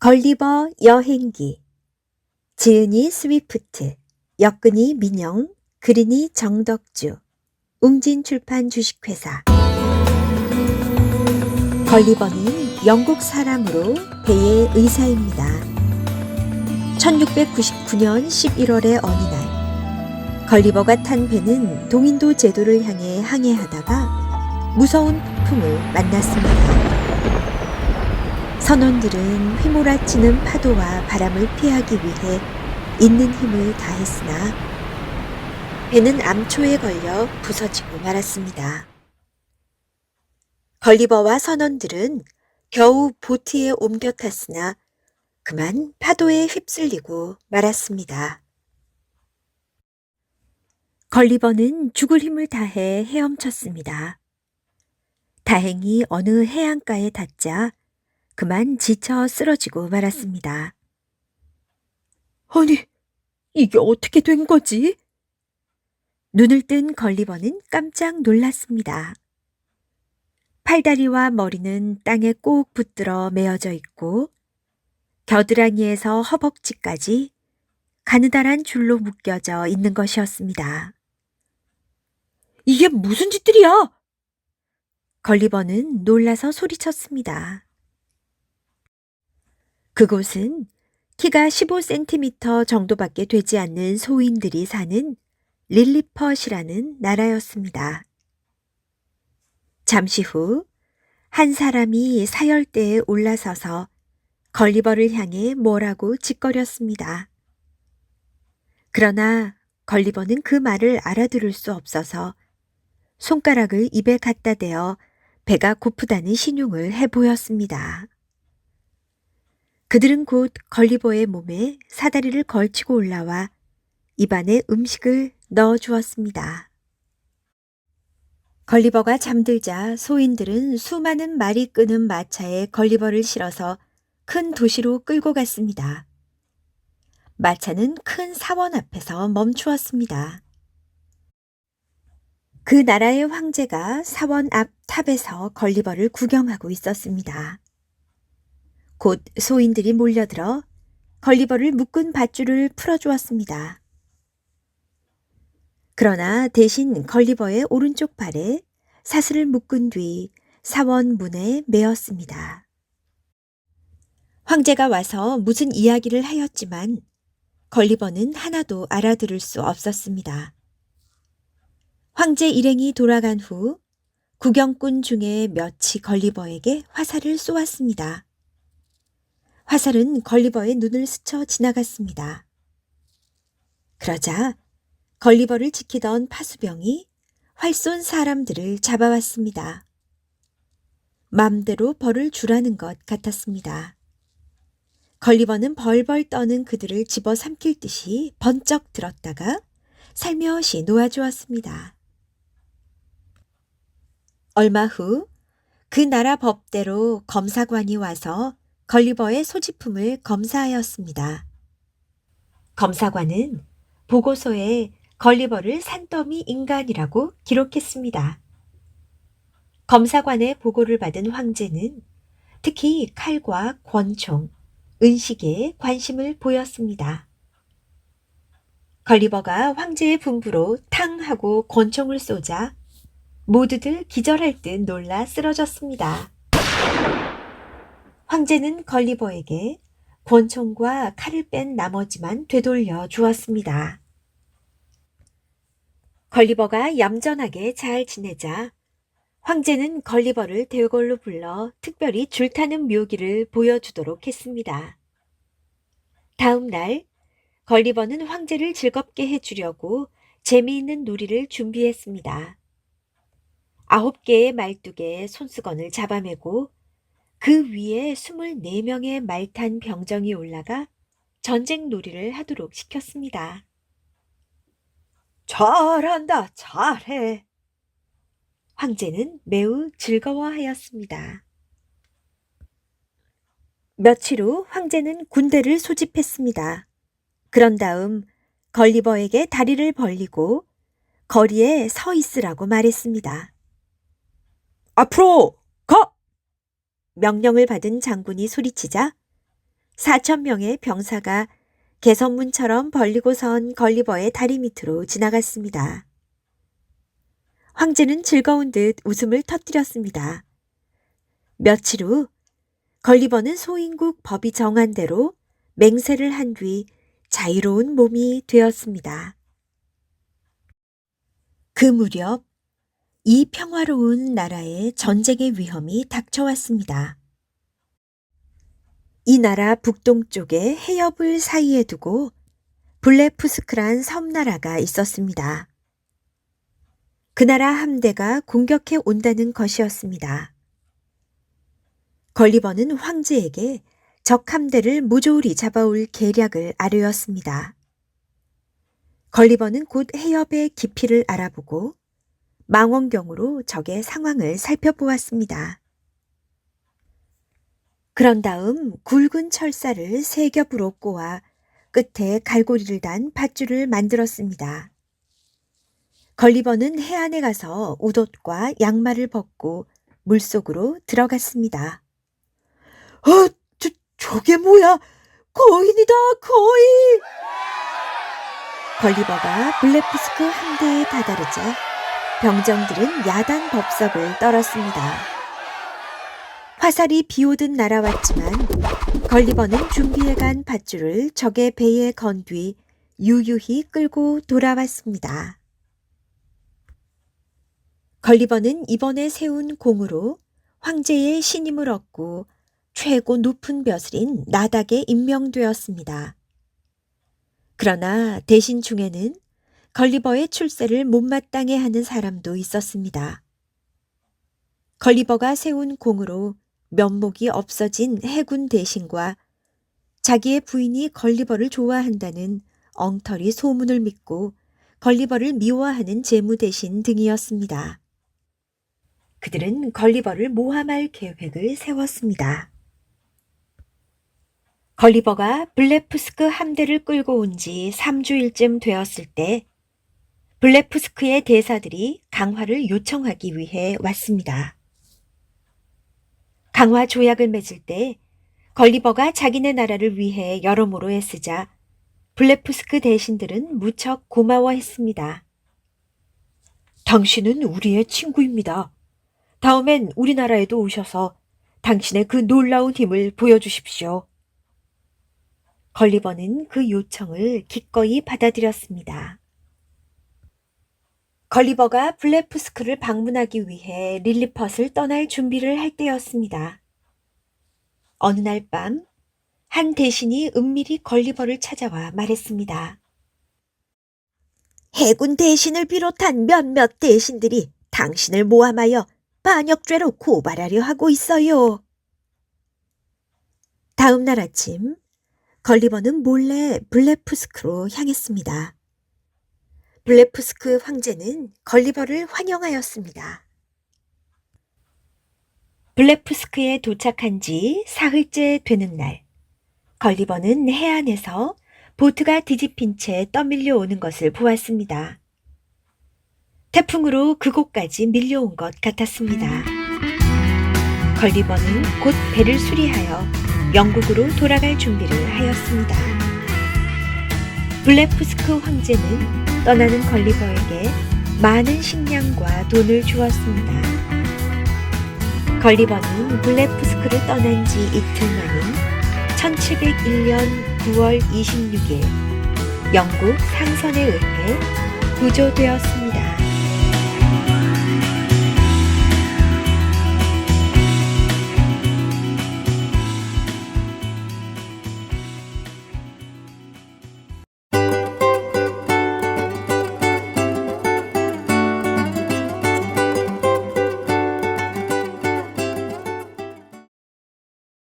걸리버 여행기. 지은이 스위프트. 역근이 민영. 그린이 정덕주. 웅진출판 주식회사. 걸리버는 영국 사람으로 배의 의사입니다. 1699년 11월의 어느 날 걸리버가 탄 배는 동인도 제도를 향해 항해하다가 무서운 폭풍을 만났습니다. 선원들은 휘몰아치는 파도와 바람을 피하기 위해 있는 힘을 다했으나 배는 암초에 걸려 부서지고 말았습니다. 걸리버와 선원들은 겨우 보트에 옮겨 탔으나 그만 파도에 휩쓸리고 말았습니다. 걸리버는 죽을 힘을 다해 헤엄쳤습니다. 다행히 어느 해안가에 닿자 그만 지쳐 쓰러지고 말았습니다. 아니, 이게 어떻게 된 거지? 눈을 뜬 걸리버는 깜짝 놀랐습니다. 팔다리와 머리는 땅에 꼭 붙들어 메어져 있고 겨드랑이에서 허벅지까지 가느다란 줄로 묶여져 있는 것이었습니다. 이게 무슨 짓들이야? 걸리버는 놀라서 소리쳤습니다. 그곳은 키가 15cm 정도밖에 되지 않는 소인들이 사는 릴리퍼시라는 나라였습니다. 잠시 후 한 사람이 사열대에 올라서서 걸리버를 향해 뭐라고 짓거렸습니다. 그러나 걸리버는 그 말을 알아들을 수 없어서 손가락을 입에 갖다 대어 배가 고프다는 신용을 해 보였습니다. 그들은 곧 걸리버의 몸에 사다리를 걸치고 올라와 입안에 음식을 넣어 주었습니다. 걸리버가 잠들자 소인들은 수많은 말이 끄는 마차에 걸리버를 실어서 큰 도시로 끌고 갔습니다. 마차는 큰 사원 앞에서 멈추었습니다. 그 나라의 황제가 사원 앞 탑에서 걸리버를 구경하고 있었습니다. 곧 소인들이 몰려들어 걸리버를 묶은 밧줄을 풀어주었습니다. 그러나 대신 걸리버의 오른쪽 발에 사슬을 묶은 뒤 사원 문에 메었습니다. 황제가 와서 무슨 이야기를 하였지만 걸리버는 하나도 알아들을 수 없었습니다. 황제 일행이 돌아간 후 구경꾼 중에 몇이 걸리버에게 화살을 쏘았습니다. 화살은 걸리버의 눈을 스쳐 지나갔습니다. 그러자 걸리버를 지키던 파수병이 활 쏜 사람들을 잡아왔습니다. 맘대로 벌을 주라는 것 같았습니다. 걸리버는 벌벌 떠는 그들을 집어 삼킬 듯이 번쩍 들었다가 살며시 놓아주었습니다. 얼마 후 그 나라 법대로 검사관이 와서 걸리버의 소지품을 검사하였습니다. 검사관은 보고서에 걸리버를 산더미 인간이라고 기록했습니다. 검사관의 보고를 받은 황제는 특히 칼과 권총, 은식에 관심을 보였습니다. 걸리버가 황제의 분부로 탕 하고 권총을 쏘자 모두들 기절할 듯 놀라 쓰러졌습니다. 황제는 걸리버에게 권총과 칼을 뺀 나머지만 되돌려 주었습니다. 걸리버가 얌전하게 잘 지내자 황제는 걸리버를 대궐로 불러 특별히 줄타는 묘기를 보여주도록 했습니다. 다음 날 걸리버는 황제를 즐겁게 해주려고 재미있는 놀이를 준비했습니다. 아홉 개의 말뚝에 손수건을 잡아매고 그 위에 24명의 말탄 병정이 올라가 전쟁 놀이를 하도록 시켰습니다. 잘한다, 잘해. 황제는 매우 즐거워하였습니다. 며칠 후 황제는 군대를 소집했습니다. 그런 다음 걸리버에게 다리를 벌리고 거리에 서 있으라고 말했습니다. 앞으로 가! 명령을 받은 장군이 소리치자 4천 명의 병사가 개선문처럼 벌리고 선 걸리버의 다리 밑으로 지나갔습니다. 황제는 즐거운 듯 웃음을 터뜨렸습니다. 며칠 후 걸리버는 소인국 법이 정한 대로 맹세를 한 뒤 자유로운 몸이 되었습니다. 그 무렵 이 평화로운 나라에 전쟁의 위험이 닥쳐왔습니다. 이 나라 북동쪽에 해협을 사이에 두고 블레푸스크란 섬나라가 있었습니다. 그 나라 함대가 공격해 온다는 것이었습니다. 걸리버는 황제에게 적 함대를 무조리 잡아올 계략을 아뢰었습니다. 걸리버는 곧 해협의 깊이를 알아보고 망원경으로 적의 상황을 살펴보았습니다. 그런 다음 굵은 철사를 세 겹으로 꼬아 끝에 갈고리를 단 밧줄을 만들었습니다. 걸리버는 해안에 가서 웃옷과 양말을 벗고 물속으로 들어갔습니다. 어, 저, 저게 뭐야? 거인이다, 거인! 걸리버가 블레프스크 함대에 다다르자 병정들은 야단 법석을 떨었습니다. 화살이 비오듯 날아왔지만 걸리버는 준비해간 밧줄을 적의 배에 건 뒤 유유히 끌고 돌아왔습니다. 걸리버는 이번에 세운 공으로 황제의 신임을 얻고 최고 높은 벼슬인 나닥에 임명되었습니다. 그러나 대신 중에는 걸리버의 출세를 못마땅해 하는 사람도 있었습니다. 걸리버가 세운 공으로 면목이 없어진 해군 대신과 자기의 부인이 걸리버를 좋아한다는 엉터리 소문을 믿고 걸리버를 미워하는 재무 대신 등이었습니다. 그들은 걸리버를 모함할 계획을 세웠습니다. 걸리버가 블레프스크 함대를 끌고 온 지 3주일쯤 되었을 때 블레프스크의 대사들이 강화를 요청하기 위해 왔습니다. 강화 조약을 맺을 때 걸리버가 자기네 나라를 위해 여러모로 애쓰자 블레프스크 대신들은 무척 고마워했습니다. 당신은 우리의 친구입니다. 다음엔 우리나라에도 오셔서 당신의 그 놀라운 힘을 보여주십시오. 걸리버는 그 요청을 기꺼이 받아들였습니다. 걸리버가 블레프스크를 방문하기 위해 릴리펫을 떠날 준비를 할 때였습니다. 어느 날 밤, 한 대신이 은밀히 걸리버를 찾아와 말했습니다. 해군 대신을 비롯한 몇몇 대신들이 당신을 모함하여 반역죄로 고발하려 하고 있어요. 다음 날 아침, 걸리버는 몰래 블레프스크로 향했습니다. 블레프스크 황제는 걸리버를 환영하였습니다. 블레프스크에 도착한 지 사흘째 되는 날, 걸리버는 해안에서 보트가 뒤집힌 채 떠밀려 오는 것을 보았습니다. 태풍으로 그곳까지 밀려온 것 같았습니다. 걸리버는 곧 배를 수리하여 영국으로 돌아갈 준비를 하였습니다. 블레프스크 황제는 떠나는 걸리버에게 많은 식량과 돈을 주었습니다. 걸리버는 블레프스크를 떠난 지 이틀 만인 1701년 9월 26일 영국 상선에 의해 구조되었습니다.